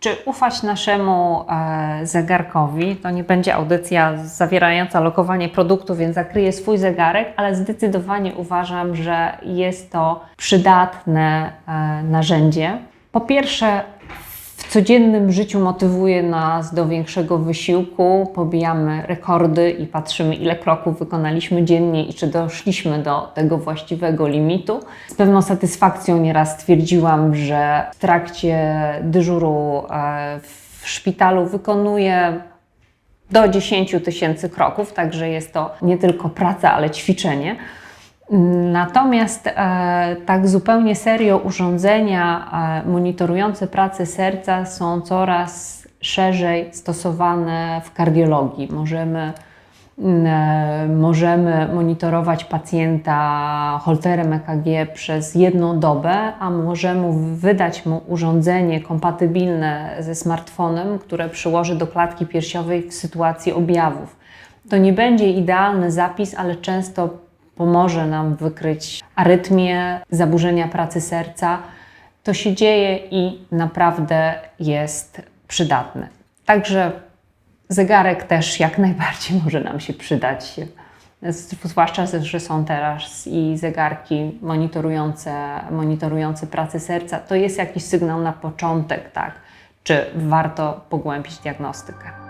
Czy ufać naszemu e, zegarkowi? To nie będzie audycja zawierająca lokowanie produktu, więc zakryję swój zegarek, ale zdecydowanie uważam, że jest to przydatne e, narzędzie. Po pierwsze, w codziennym życiu motywuje nas do większego wysiłku, pobijamy rekordy i patrzymy, ile kroków wykonaliśmy dziennie i czy doszliśmy do tego właściwego limitu. Z pewną satysfakcją nieraz stwierdziłam, że w trakcie dyżuru e, w szpitalu wykonuję do 10 tysięcy kroków, także jest to nie tylko praca, ale ćwiczenie. Natomiast e, tak zupełnie serio urządzenia e, monitorujące pracę serca są coraz szerzej stosowane w kardiologii. Możemy, e, możemy monitorować pacjenta holterem EKG przez jedną dobę, a możemy wydać mu urządzenie kompatybilne ze smartfonem, które przyłoży do klatki piersiowej w sytuacji objawów. To nie będzie idealny zapis, ale często pomoże nam wykryć arytmię, zaburzenia pracy serca. To się dzieje i naprawdę jest przydatne. Także zegarek też jak najbardziej może nam się przydać. Zwłaszcza, że są teraz i zegarki monitorujące, monitorujące pracę serca. To jest jakiś sygnał na początek, tak? Czy warto pogłębić diagnostykę.